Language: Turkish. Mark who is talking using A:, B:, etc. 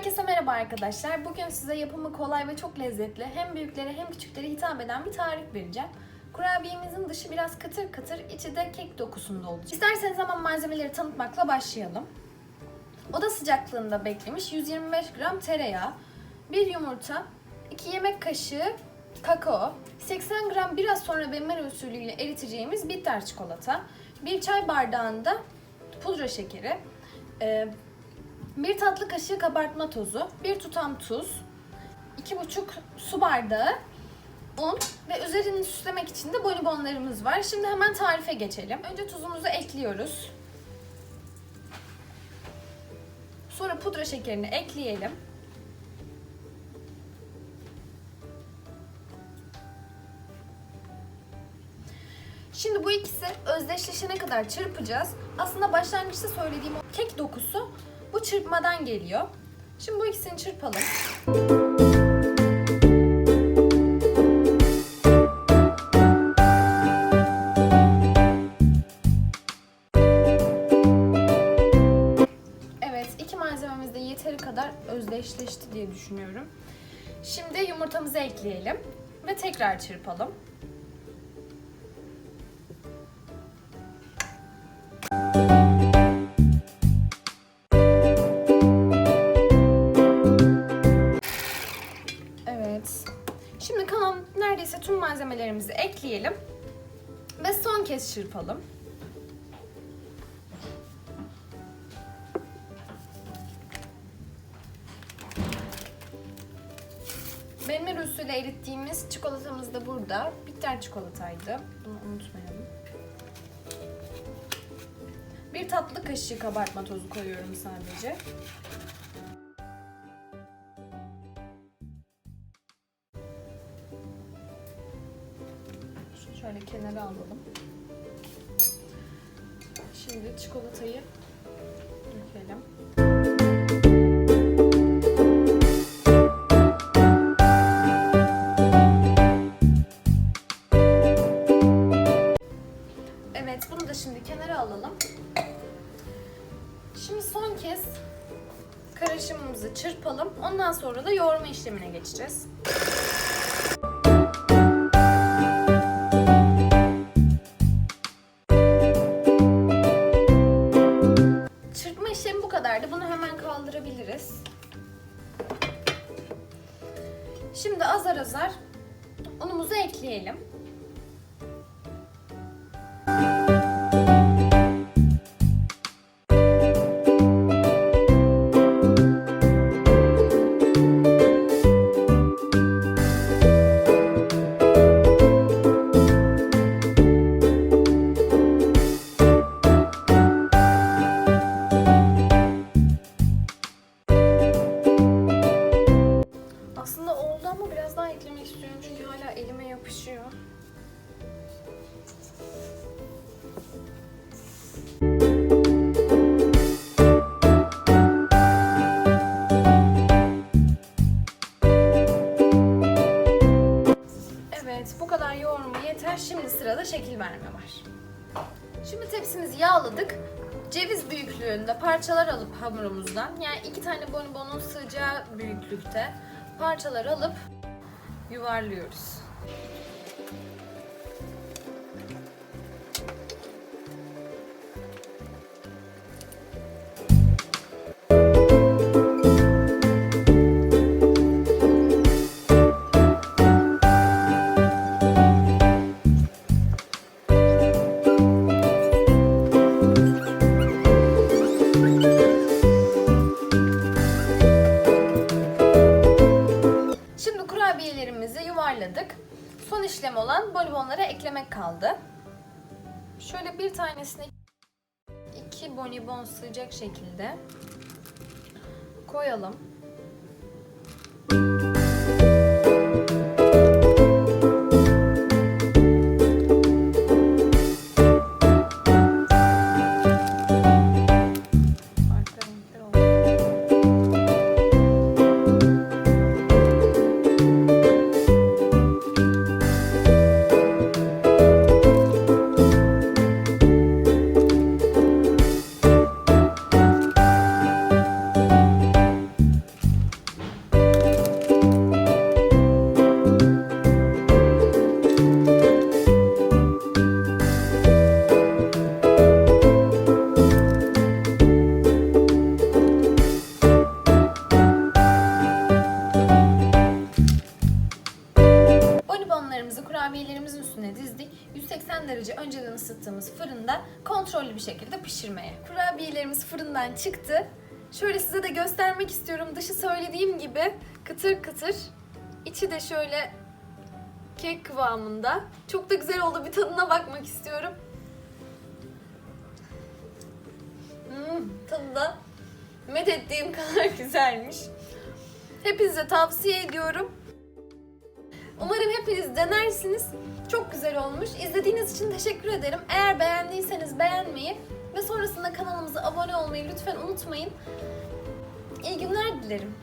A: Herkese merhaba arkadaşlar. Bugün size yapımı kolay ve çok lezzetli hem büyüklere hem küçüklere hitap eden bir tarif vereceğim. Kurabiyemizin dışı biraz katır katır, içi de kek dokusunda olacak. İsterseniz hemen malzemeleri tanıtmakla başlayalım. Oda sıcaklığında beklemiş 125 gram tereyağı, 1 yumurta, 2 yemek kaşığı kakao, 80 gram biraz sonra benmer usulüyle eriteceğimiz bitter çikolata, 1 çay bardağında pudra şekeri, e, bir tatlı kaşığı kabartma tozu, bir tutam tuz, iki buçuk su bardağı un ve üzerini süslemek için de bonibonlarımız var. Şimdi hemen tarife geçelim. Önce tuzumuzu ekliyoruz. Sonra pudra şekerini ekleyelim. Şimdi bu ikisi özdeşleşene kadar çırpacağız. Aslında başlangıçta söylediğim o kek dokusu bu çırpmadan geliyor. Şimdi bu ikisini çırpalım. Evet, iki malzememiz de yeteri kadar özdeşleşti diye düşünüyorum. Şimdi yumurtamızı ekleyelim ve tekrar çırpalım. Malzemelerimizi ekleyelim ve son kez çırpalım. Benmer usulü erittiğimiz çikolatamız da burada. Bitter çikolataydı. Bunu unutmayalım. Bir tatlı kaşığı kabartma tozu koyuyorum sadece. Şöyle kenara alalım. Şimdi çikolatayı dökelim. Evet, bunu da şimdi kenara alalım. Şimdi son kez karışımımızı çırpalım. Ondan sonra da yoğurma işlemine geçeceğiz. Ekleyelim. Evet, bu kadar yoğurma yeter. Şimdi sırada şekil verme var. Şimdi tepsimizi yağladık. Ceviz büyüklüğünde parçalar alıp hamurumuzdan, yani iki tane bonibonun sığacağı büyüklükte parçalar alıp yuvarlıyoruz. Son işlem olan bonibonlara eklemek kaldı. Şöyle bir tanesine iki bonibon sığacak şekilde koyalım. 180 derece önceden ısıttığımız fırında kontrollü bir şekilde pişirmeye. Kurabiyelerimiz fırından çıktı. Şöyle size de göstermek istiyorum. Dışı söylediğim gibi kıtır kıtır. İçi de şöyle kek kıvamında. Çok da güzel oldu. Bir tadına bakmak istiyorum. Hmm, tadı da met ettiğim kadar güzelmiş. Hepinize tavsiye ediyorum. Umarım hepiniz denersiniz. Çok güzel olmuş. İzlediğiniz için teşekkür ederim. Eğer beğendiyseniz beğenmeyi ve sonrasında kanalımıza abone olmayı lütfen unutmayın. İyi günler dilerim.